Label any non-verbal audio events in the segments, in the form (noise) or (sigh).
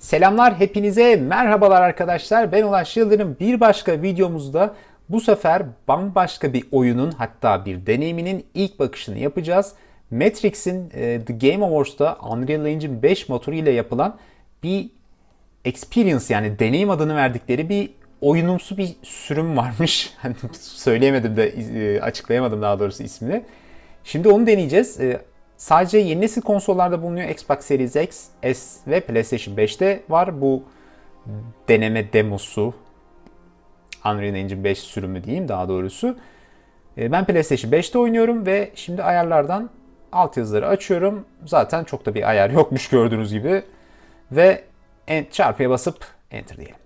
Selamlar hepinize merhabalar arkadaşlar. Ben Ulaş Yıldırım. Bir başka videomuzda bu sefer bambaşka bir oyunun hatta bir deneyiminin ilk bakışını yapacağız. Matrix'in e, The Game Awards'ta Unreal Engine 5 motoru ile yapılan bir experience yani deneyim adını verdikleri bir oyunumsu bir sürüm varmış. (laughs) Hani söyleyemedim de e, açıklayamadım daha doğrusu ismini. Şimdi onu deneyeceğiz. Sadece yeni nesil konsollarda bulunuyor. Xbox Series X, S ve PlayStation 5'te var bu deneme demosu. Unreal Engine 5 sürümü diyeyim daha doğrusu. E, Ben PlayStation 5'te oynuyorum ve şimdi ayarlardan altyazıları açıyorum. Zaten çok da bir ayar yokmuş gördüğünüz gibi. Ve çarpıya basıp enter diyelim.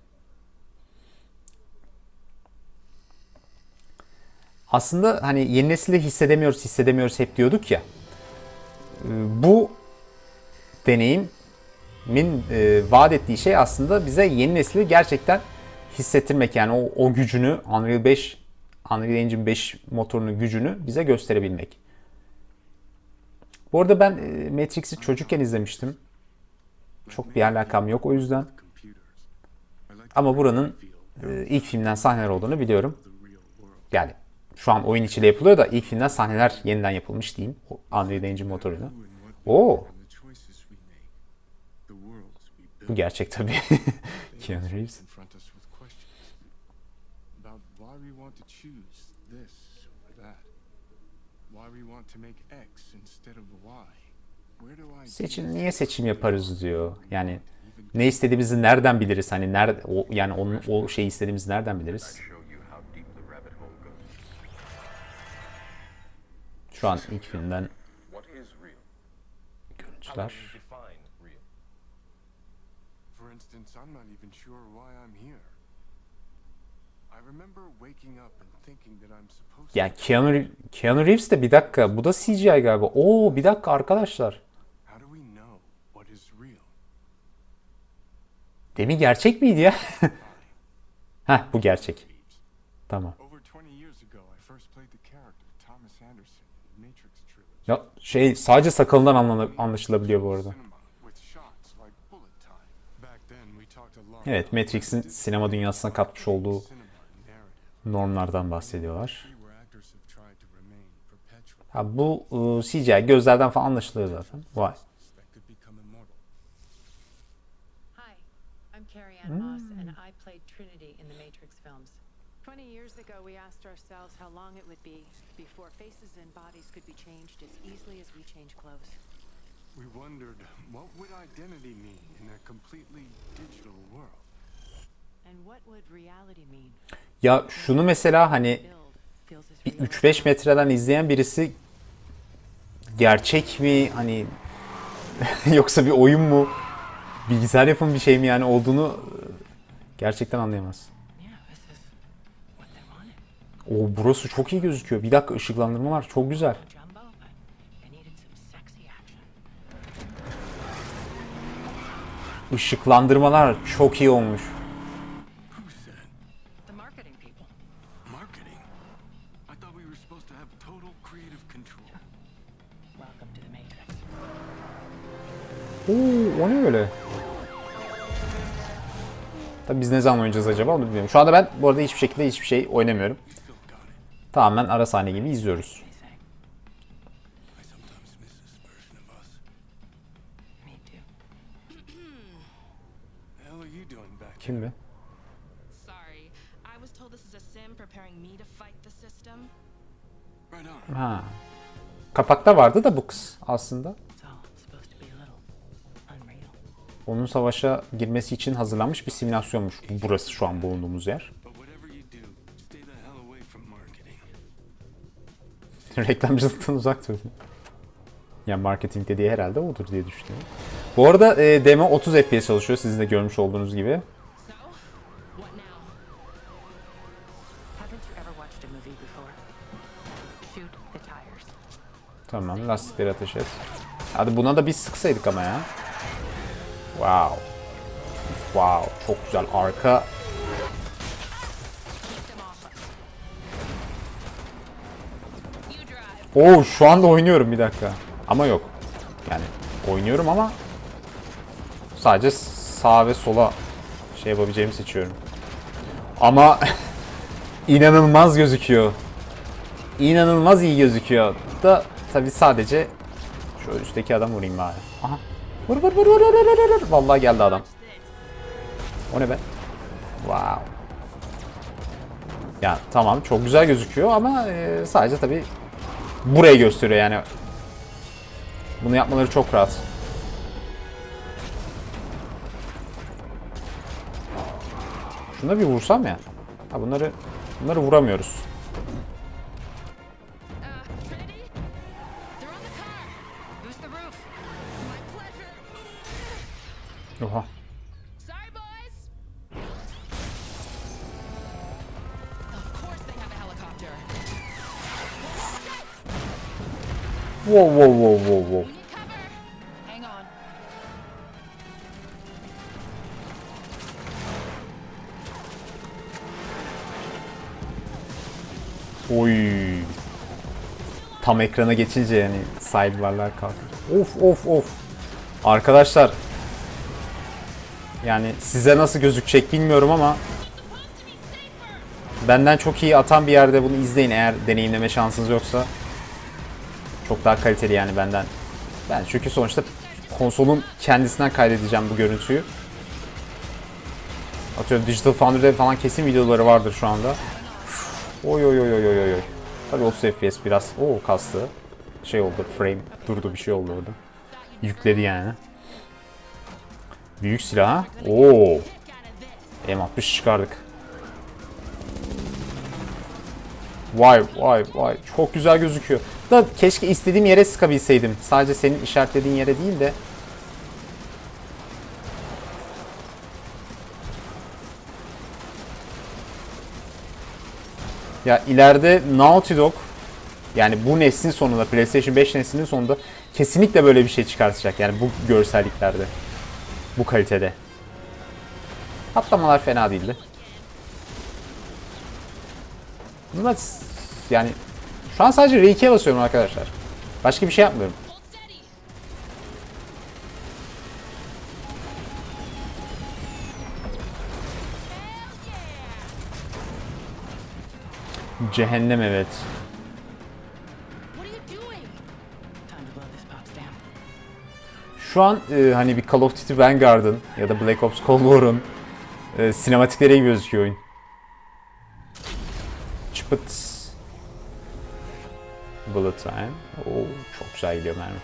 Aslında hani yeni nesili hissedemiyoruz, hissedemiyoruz hep diyorduk ya bu deneyimin e, vaat ettiği şey aslında bize yeni nesli gerçekten hissettirmek yani o, o gücünü Unreal 5 Unreal Engine 5 motorunun gücünü bize gösterebilmek. Bu arada ben e, Matrix'i çocukken izlemiştim. Çok bir alakam yok o yüzden. Ama buranın e, ilk filmden sahneler olduğunu biliyorum. Yani şu an oyun içiyle yapılıyor da ilk filmden sahneler yeniden yapılmış diyeyim. Unreal Engine motoruyla. Oo, bu gerçek tabii. (laughs) Keanu Reeves. Seçim niye seçim yaparız diyor. Yani ne istediğimizi nereden biliriz? Hani nerede o yani onun o şeyi istediğimizi nereden biliriz? Şu an ilk filmden görüntüler. For instance, I'm not even sure why I'm here. I remember waking up and thinking that I'm supposed Ya Keanu, Keanu Reeves de bir dakika bu da CGI galiba. Oo bir dakika arkadaşlar. to. How do we know what is real? Demin gerçek miydi ya? (laughs) Heh bu gerçek. Tamam. Ya şey sadece sakalından anla- anlaşılabiliyor bu arada. Evet Matrix'in sinema dünyasına katmış olduğu normlardan bahsediyorlar. Ha, bu ıı, CGI gözlerden falan anlaşılıyor zaten. Vay. that ago, we asked ourselves how long it would be before faces and bodies could be changed as easily as we change clothes. We wondered what would identity mean in a completely digital world. And what would reality mean? Ya şunu mesela hani Build feels as bir real as 3-5 metreden izleyen birisi gerçek mi hani (laughs) yoksa bir oyun mu bilgisayar yapımı bir şey mi yani olduğunu e, gerçekten anlayamaz. They wanted. O burası çok iyi gözüküyor. Bir dakika ışıklandırma var. Çok güzel. Işıklandırmalar çok iyi olmuş. Oo, o ne öyle? Tabii biz ne zaman oynayacağız acaba onu bilmiyorum. Şu anda ben bu arada hiçbir şekilde hiçbir şey oynamıyorum. Tamamen ara sahne gibi izliyoruz. Kim be? Sorry, I was told this is a sim preparing me to fight the system. Right on. Ha. Kapakta vardı da bu kız aslında. Onun savaşa girmesi için hazırlanmış bir simülasyonmuş bu- burası şu an bulunduğumuz yer. (laughs) Reklamcılıktan uzak durun. Yani marketing dediği herhalde odur diye düşünüyorum. Bu arada e, demo 30 FPS çalışıyor sizin de görmüş olduğunuz gibi. Tamam lastikleri ateş et. Hadi buna da bir sıksaydık ama ya. Wow. Wow çok güzel arka. Oo şu anda oynuyorum bir dakika. Ama yok. Yani oynuyorum ama sadece sağa ve sola şey yapabileceğimi seçiyorum. Ama (laughs) inanılmaz gözüküyor. İnanılmaz iyi gözüküyor. Da tabi sadece şu üstteki adam vurayım bari. Aha. Vur vur vur vur vur vur, vur. Vallahi geldi adam. O ne be? Wow. Ya tamam çok güzel gözüküyor ama e, sadece tabi burayı gösteriyor yani. Bunu yapmaları çok rahat. Şuna bir vursam ya. Ha bunları bunları vuramıyoruz. Uh, Wow wow wow wow wow. Oy. Tam ekrana geçince yani sidebarlar kalkıyor. Of of of. Arkadaşlar yani size nasıl gözükecek bilmiyorum ama benden çok iyi atan bir yerde bunu izleyin eğer deneyimleme şansınız yoksa. Çok daha kaliteli yani benden. Ben çünkü sonuçta konsolun kendisinden kaydedeceğim bu görüntüyü. Atıyorum Digital Foundry'de falan kesin videoları vardır şu anda. Oy oy oy oy oy oy. Tabii 30 FPS biraz o kastı. Şey oldu frame durdu bir şey oldu orada. Yükledi yani. Büyük silah. Oo. M60 çıkardık. Vay vay vay çok güzel gözüküyor. Da keşke istediğim yere sıkabilseydim. Sadece senin işaretlediğin yere değil de. Ya ileride Naughty Dog yani bu neslin sonunda PlayStation 5 neslinin sonunda kesinlikle böyle bir şey çıkartacak. Yani bu görselliklerde. Bu kalitede. Patlamalar fena değildi. Bunlar yani şu an sadece R2'ye basıyorum arkadaşlar. Başka bir şey yapmıyorum. Cehennem evet. Şu an e, hani bir Call of Duty Vanguard'ın ya da Black Ops Cold War'un e, sinematikleri gibi gözüküyor oyun. Çıpıt. Bullet time. Oo, çok güzel gidiyor mermi.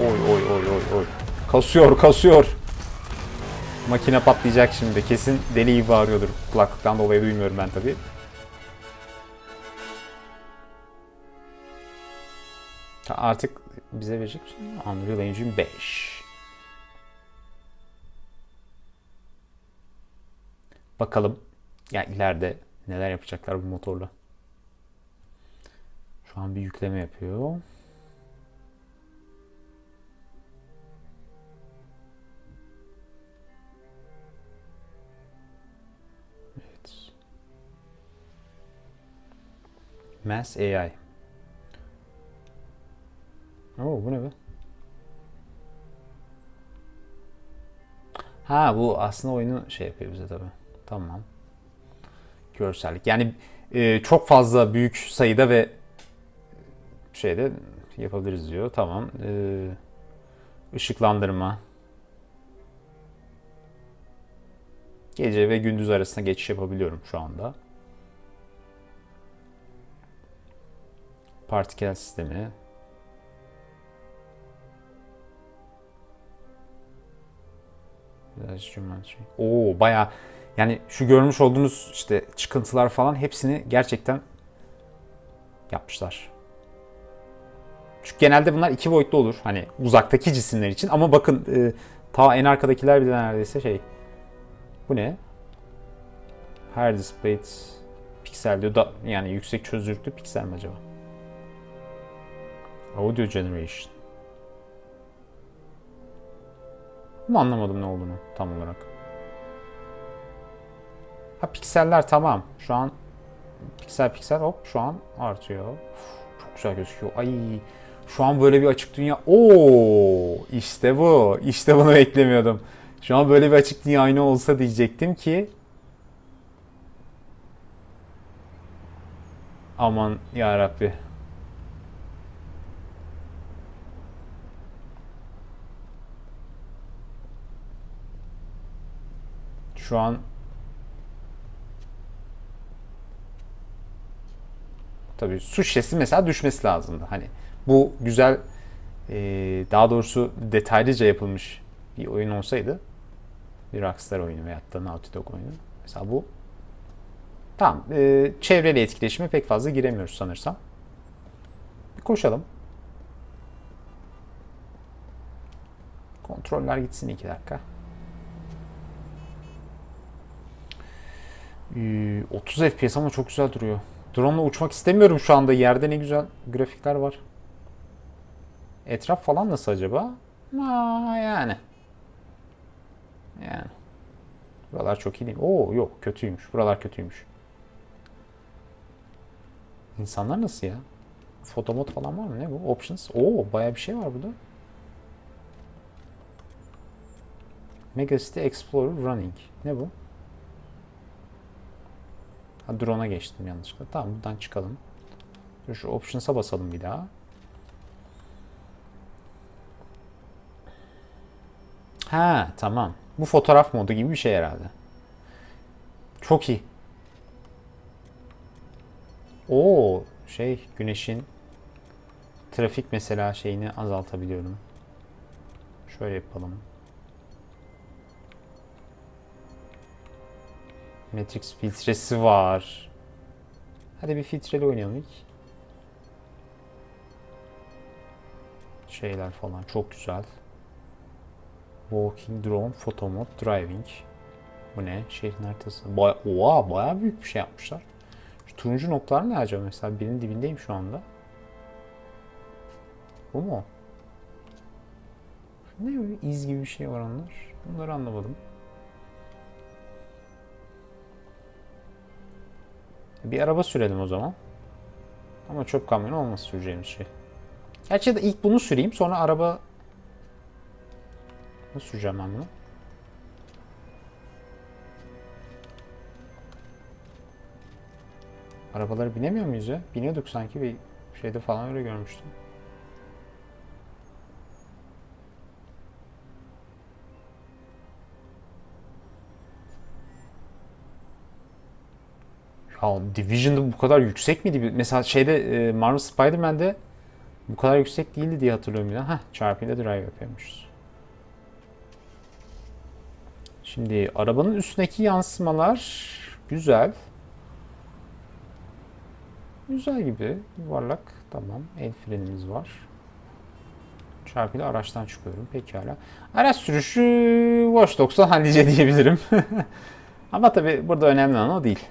Oy oy oy oy oy. Kasıyor kasıyor. Makine patlayacak şimdi. Kesin deli gibi bağırıyordur. Kulaklıktan dolayı duymuyorum ben tabii. Ta- Artık bize verecek misin? Unreal Engine 5. Bakalım ya ileride neler yapacaklar bu motorla. Şu an bir yükleme yapıyor. Evet. Mass AI. Oo bu ne be? Ha bu aslında oyunu şey yapıyor bize tabi. Tamam. Görsellik. Yani e, çok fazla büyük sayıda ve şeyde yapabiliriz diyor. Tamam. E, ışıklandırma. Gece ve gündüz arasında geçiş yapabiliyorum şu anda. Partikel sistemi. Geometry. Oo baya yani şu görmüş olduğunuz işte çıkıntılar falan hepsini gerçekten yapmışlar. Çünkü genelde bunlar iki boyutlu olur. Hani uzaktaki cisimler için ama bakın e, ta en arkadakiler bile neredeyse şey. Bu ne? Higher displayed piksel diyor. Da, yani yüksek çözünürlüklü piksel mi acaba? Audio generation. Ama anlamadım ne olduğunu tam olarak. Ha pikseller tamam. Şu an piksel piksel hop şu an artıyor. Uf, Çok güzel gözüküyor. Ay Şu an böyle bir açık dünya. Oo, işte bu. İşte bunu beklemiyordum. Şu an böyle bir açık dünya aynı olsa diyecektim ki Aman ya Rabbi. Şu an Tabii su şişesi mesela düşmesi lazımdı. Hani bu güzel e, daha doğrusu detaylıca yapılmış bir oyun olsaydı bir Rockstar oyunu veyahut da Naughty Dog oyunu. Mesela bu tamam e, çevreyle etkileşime pek fazla giremiyoruz sanırsam. Bir koşalım. Kontroller gitsin iki dakika. Ee, 30 FPS ama çok güzel duruyor. Drone'la uçmak istemiyorum şu anda. Yerde ne güzel grafikler var. Etraf falan nasıl acaba? Aa, yani. Yani. Buralar çok iyi değil. Oo yok kötüymüş. Buralar kötüymüş. İnsanlar nasıl ya? Fotomod falan var mı? Ne bu? Options. Oo baya bir şey var burada. Megacity Explorer Running. Ne bu? Ha drone'a geçtim yanlışlıkla. Tamam buradan çıkalım. Şu options'a basalım bir daha. Ha tamam. Bu fotoğraf modu gibi bir şey herhalde. Çok iyi. Oo şey güneşin trafik mesela şeyini azaltabiliyorum. Şöyle yapalım. Matrix filtresi var. Hadi bir filtreli oynayalım ilk. Şeyler falan çok güzel. Walking drone, photo mode, driving. Bu ne? Şehrin haritası. Baya, oha, bayağı büyük bir şey yapmışlar. Şu turuncu noktalar ne acaba? Mesela birinin dibindeyim şu anda. Bu mu? Ne öyle iz gibi bir şey var onlar? Bunları anlamadım. Bir araba sürelim o zaman. Ama çöp kamyonu olmaz süreceğimiz şey. Gerçi de ilk bunu süreyim sonra araba... Nasıl süreceğim ben bunu? Arabaları binemiyor muyuz ya? Biniyorduk sanki bir şeyde falan öyle görmüştüm. Ya Division'da bu kadar yüksek miydi? Mesela şeyde e, Marvel Spider-Man'de bu kadar yüksek değildi diye hatırlıyorum. Ya. Heh, çarpıyla drive yapıyormuşuz. Şimdi arabanın üstündeki yansımalar güzel. Güzel gibi. Yuvarlak. Tamam. El frenimiz var. Çarpıyla araçtan çıkıyorum. Pekala. Araç sürüşü Watch Dogs'tan hallice diyebilirim. (laughs) Ama tabii burada önemli olan o değil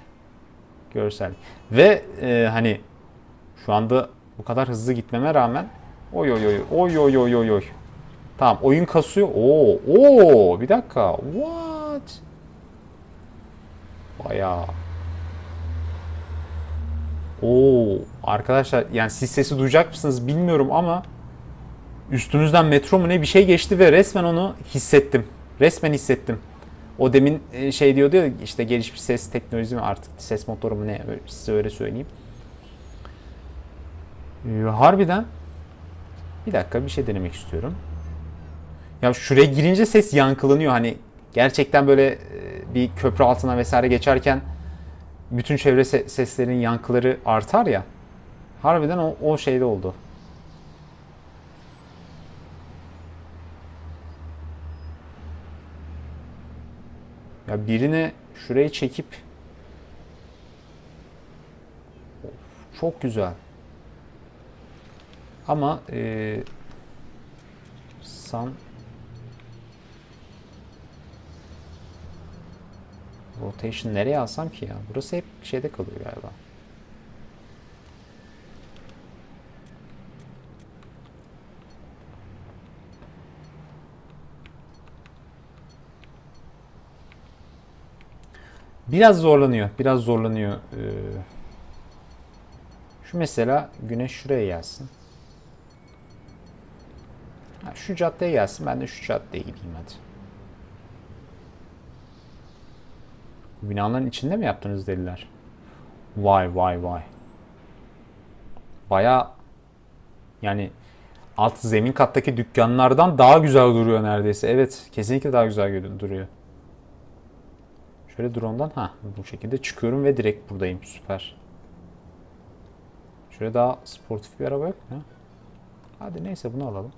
görsel. Ve e, hani şu anda bu kadar hızlı gitmeme rağmen oy oy oy oy oy oy oy oy. Tamam oyun kasıyor. Oo oo bir dakika. What? Bayağı. Oo arkadaşlar yani siz sesi duyacak mısınız bilmiyorum ama üstünüzden metro mu ne bir şey geçti ve resmen onu hissettim. Resmen hissettim. O demin e, şey diyordu ya işte gelişmiş ses teknolojisi mi artık ses motoru mu ne size öyle söyleyeyim. Ee, harbiden bir dakika bir şey denemek istiyorum. Ya şuraya girince ses yankılanıyor hani gerçekten böyle e, bir köprü altına vesaire geçerken bütün çevre se- seslerinin yankıları artar ya. Harbiden o, o şeyde oldu. Ya birine şurayı çekip çok güzel. Ama e, Sun Rotation nereye alsam ki ya? Burası hep şeyde kalıyor galiba. Biraz zorlanıyor. Biraz zorlanıyor. Ee, şu mesela güneş şuraya gelsin. Şu caddeye gelsin ben de şu caddeye gideyim hadi. Binaların içinde mi yaptınız deliler? Vay vay vay. Baya yani alt zemin kattaki dükkanlardan daha güzel duruyor neredeyse. Evet kesinlikle daha güzel duruyor. Şöyle drone'dan ha bu şekilde çıkıyorum ve direkt buradayım. Süper. Şöyle daha sportif bir araba yok mu? Hadi neyse bunu alalım.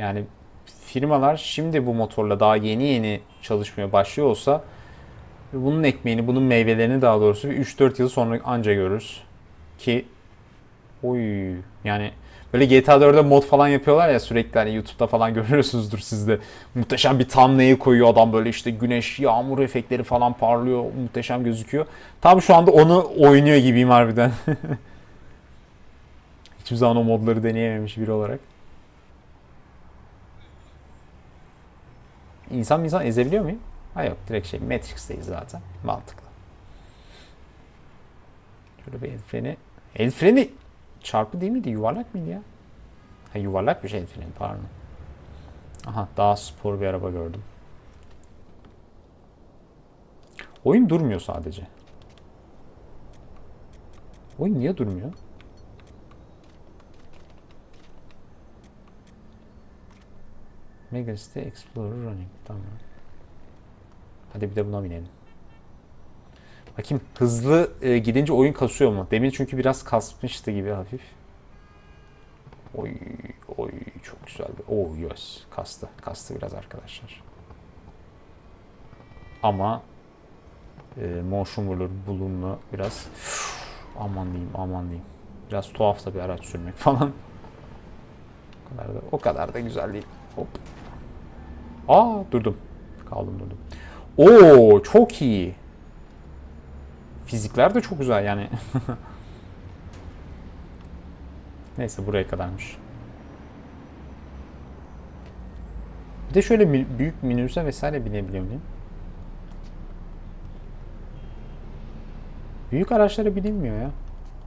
Yani firmalar şimdi bu motorla daha yeni yeni çalışmaya başlıyor olsa bunun ekmeğini, bunun meyvelerini daha doğrusu bir 3-4 yıl sonra anca görürüz. Ki oy yani böyle GTA 4'de mod falan yapıyorlar ya sürekli hani YouTube'da falan (laughs) görüyorsunuzdur sizde. Muhteşem bir thumbnail koyuyor adam böyle işte güneş, yağmur efektleri falan parlıyor. Muhteşem gözüküyor. Tam şu anda onu oynuyor gibiyim harbiden. (laughs) Hiçbir zaman o modları deneyememiş biri olarak. İnsan insan ezebiliyor muyum? Ha yok direkt şey Matrix'teyiz zaten. Mantıklı. Şöyle bir el freni. El freni çarpı değil miydi? Yuvarlak mıydı ya? Ha yuvarlakmış el freni pardon. Aha daha spor bir araba gördüm. Oyun durmuyor sadece. Oyun niye durmuyor? Mega City Explorer Running. Tamam. Hadi bir de buna binelim. Bakayım hızlı e, gidince oyun kasıyor mu? Demin çünkü biraz kasmıştı gibi hafif. Oy oy çok güzel. bir- Oh yes. Kastı. Kastı biraz arkadaşlar. Ama e, motion blur bulunma biraz aman diyeyim aman diyeyim. Biraz tuhaf da bir araç sürmek (laughs) falan. O kadar da, o kadar da güzel değil. Hop. Aa durdum. Kaldım durdum. Oo çok iyi. Fizikler de çok güzel yani. (laughs) Neyse buraya kadarmış. Bir de şöyle büyük minibüse vesaire binebiliyor muyum? Büyük araçlara binilmiyor ya.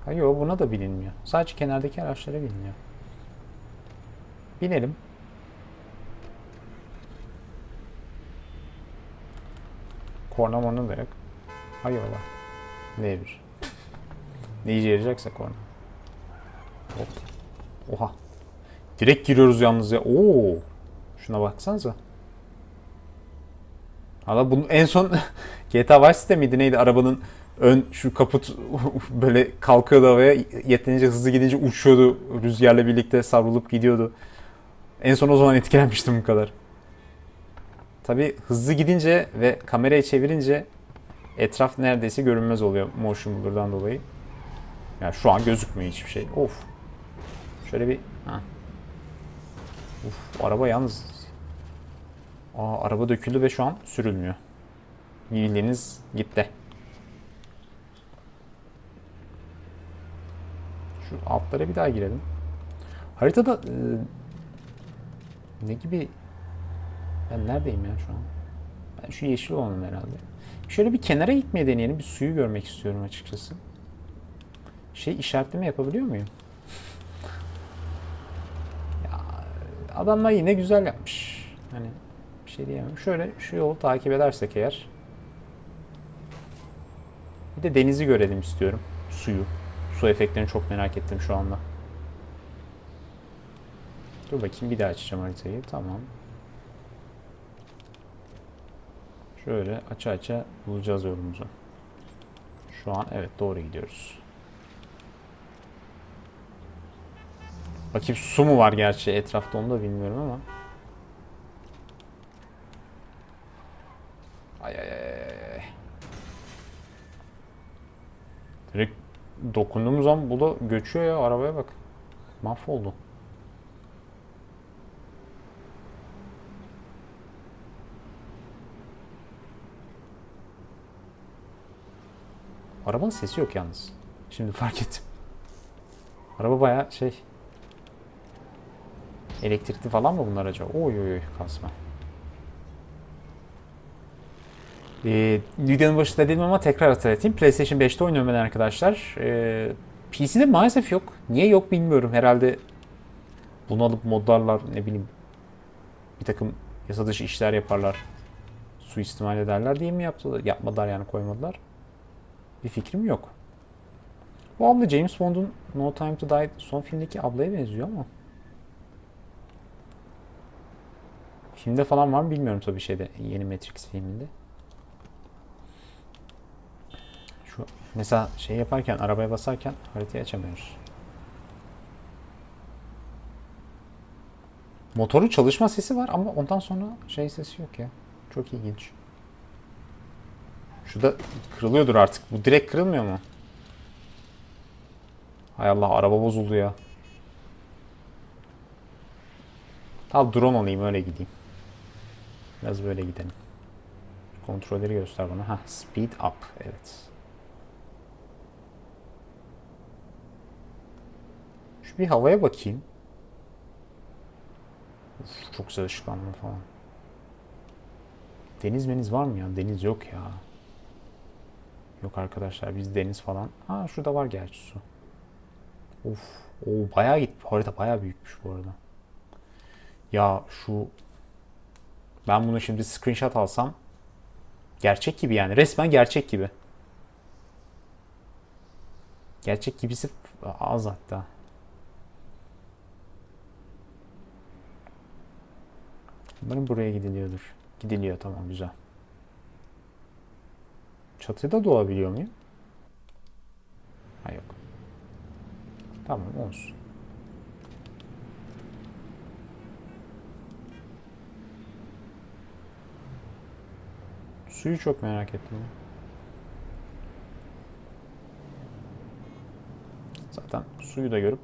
Hayır buna da binilmiyor. Sadece kenardaki araçlara biniliyor. Binelim. Korna morna da yok. Hayrola. N1. Ne işe yarayacaksa korna. Hop. Oha. Direkt giriyoruz yalnız ya. Oo. Şuna baksanıza. Valla bunun en son (laughs) GTA Vice City miydi neydi? Arabanın ön şu kaput (laughs) böyle kalkıyordu havaya yeterince hızlı gidince uçuyordu. Rüzgarla birlikte savrulup gidiyordu. En son o zaman etkilenmiştim bu kadar. Tabi hızlı gidince ve kamerayı çevirince etraf neredeyse görünmez oluyor motion blur'dan dolayı. Yani şu an gözükmüyor hiçbir şey. Of. Şöyle bir ha. Uf, araba yalnız. Aa, araba döküldü ve şu an sürülmüyor. Bildiğiniz gitti. Şu altlara bir daha girelim. Haritada e, ne gibi ben neredeyim ya şu an? Ben şu yeşil olanım herhalde. Şöyle bir kenara gitmeye deneyelim. Bir suyu görmek istiyorum açıkçası. Şey işaretleme yapabiliyor muyum? ya adamlar yine güzel yapmış. Hani bir şey diyemem. Şöyle şu yolu takip edersek eğer. Bir de denizi görelim istiyorum. Suyu. Su efektlerini çok merak ettim şu anda. Dur bakayım bir daha açacağım haritayı. Tamam. Şöyle aça aça bulacağız yolumuzu. Şu an evet doğru gidiyoruz. Bakayım su mu var gerçi etrafta onu da bilmiyorum ama. Ay ay ay. Direkt dokunduğumuz zaman bu da göçüyor ya arabaya bak. Mahvoldu. Arabanın sesi yok yalnız. Şimdi fark ettim. Araba baya şey. Elektrikli falan mı bunlar acaba? Oy oy oy kasma. Ee, videonun başında dedim ama tekrar hatırlatayım. PlayStation 5'te oynuyorum ben arkadaşlar. Ee, PC'de maalesef yok. Niye yok bilmiyorum. Herhalde bunu alıp modlarlar ne bileyim bir takım yasa dışı işler yaparlar. Suistimal ederler diye mi yaptılar? Yapmadılar yani koymadılar. Bir fikrim yok. Bu abla James Bond'un No Time to Die son filmdeki ablaya benziyor ama. Filmde falan var mı bilmiyorum tabii şeyde yeni Matrix filminde. Şu mesela şey yaparken arabaya basarken haritayı açamıyoruz. Motorun çalışma sesi var ama ondan sonra şey sesi yok ya. Çok ilginç. Şu da kırılıyordur artık. Bu direkt kırılmıyor mu? Hay Allah araba bozuldu ya. Tamam drone alayım öyle gideyim. Biraz böyle gidelim. Kontrolleri göster bana. Ha speed up. Evet. Şu bir havaya bakayım. Uf, çok güzel falan. Deniz meniz var mı ya? Deniz yok ya. Yok arkadaşlar biz deniz falan. Ha şurada var gerçi su. Of. O bayağı git. Harita bayağı büyükmüş bu arada. Ya şu ben bunu şimdi screenshot alsam gerçek gibi yani. Resmen gerçek gibi. Gerçek gibisi az hatta. Umarım buraya gidiliyordur. Gidiliyor tamam güzel. Çatıda doğabiliyor muyum? Ha yok. Tamam olsun. Suyu çok merak ettim. Zaten suyu da görüp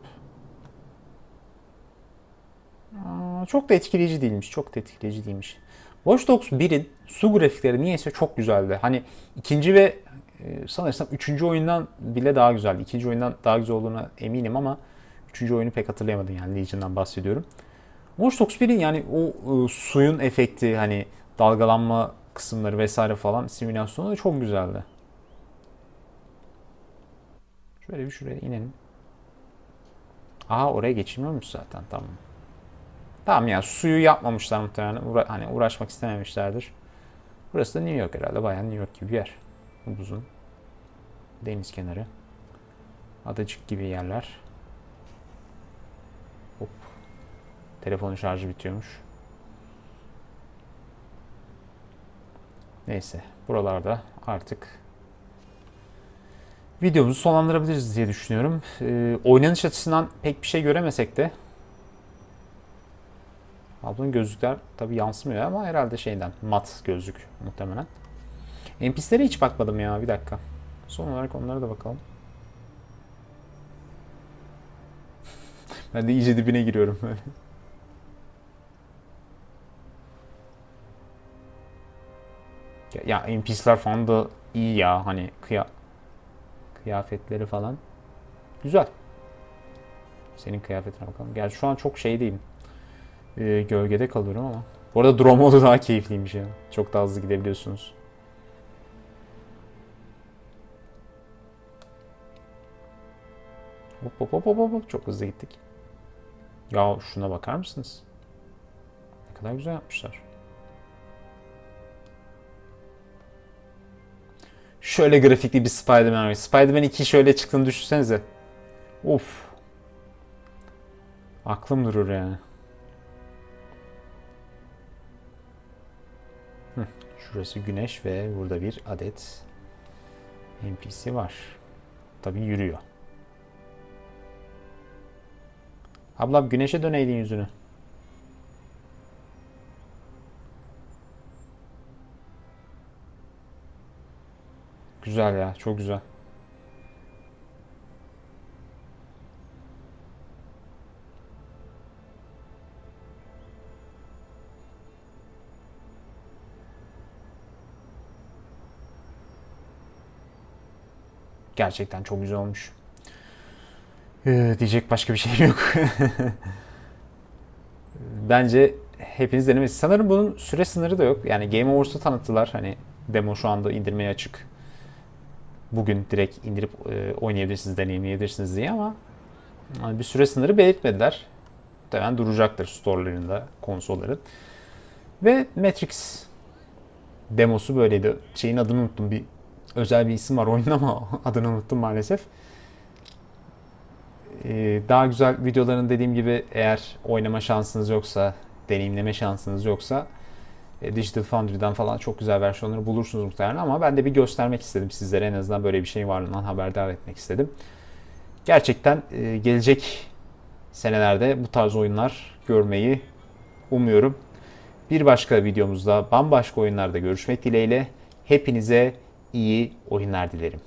Aa, çok da etkileyici değilmiş. Çok da etkileyici değilmiş. Watch Dogs 1'in su grafikleri niyeyse çok güzeldi. Hani ikinci ve e, sanırsam üçüncü oyundan bile daha güzeldi. İkinci oyundan daha güzel olduğuna eminim ama üçüncü oyunu pek hatırlayamadım yani Legion'dan bahsediyorum. Watch Dogs 1'in yani o e, suyun efekti hani dalgalanma kısımları vesaire falan simülasyonu da çok güzeldi. Şöyle bir şuraya inelim. Aha oraya geçilmiyormuş zaten tamam. Tamam ya suyu yapmamışlar muhtemelen. Uğra- hani uğraşmak istememişlerdir. Burası da New York herhalde. Bayağı New York gibi bir yer. Uzun. Deniz kenarı. Adacık gibi yerler. Hop. Telefonun şarjı bitiyormuş. Neyse. Buralarda artık videomuzu sonlandırabiliriz diye düşünüyorum. Ee, oynanış açısından pek bir şey göremesek de Ablanın gözlükler tabi yansımıyor ama herhalde şeyden mat gözlük muhtemelen. NPC'lere hiç bakmadım ya bir dakika. Son olarak onlara da bakalım. (laughs) ben de iyice dibine giriyorum böyle. Ya, ya NPC'ler falan da iyi ya hani kıya kıyafetleri falan. Güzel. Senin kıyafetine bakalım. Gerçi şu an çok şey değilim e, gölgede kalıyorum ama. Bu arada drone modu daha keyifliymiş ya. Çok daha hızlı gidebiliyorsunuz. Hop hop hop hop hop. Çok hızlı gittik. Ya şuna bakar mısınız? Ne kadar güzel yapmışlar. Şöyle grafikli bir Spider-Man var. Spider-Man 2 şöyle çıktığını düşünsenize. Of. Aklım durur yani. Şurası güneş ve burada bir adet NPC var. Tabii yürüyor. Ablam güneşe döneydin yüzünü. Güzel ya, çok güzel. Gerçekten çok güzel olmuş. Ee, diyecek başka bir şeyim yok. (laughs) Bence hepiniz denemesi. Sanırım bunun süre sınırı da yok. Yani Game Awards'u tanıttılar. Hani Demo şu anda indirmeye açık. Bugün direkt indirip e, oynayabilirsiniz, deneyimleyebilirsiniz diye ama yani bir süre sınırı belirtmediler. Muhtemelen duracaktır storelarında konsolların. Ve Matrix demosu böyleydi. Şeyin adını unuttum. Bir özel bir isim var oyunda ama (laughs) adını unuttum maalesef. Ee, daha güzel videoların dediğim gibi eğer oynama şansınız yoksa, deneyimleme şansınız yoksa e, Digital Foundry'den falan çok güzel versiyonları bulursunuz muhtemelen ama ben de bir göstermek istedim sizlere en azından böyle bir şey varlığından haberdar etmek istedim. Gerçekten e, gelecek senelerde bu tarz oyunlar görmeyi umuyorum. Bir başka videomuzda bambaşka oyunlarda görüşmek dileğiyle hepinize iyi oyunlar dilerim.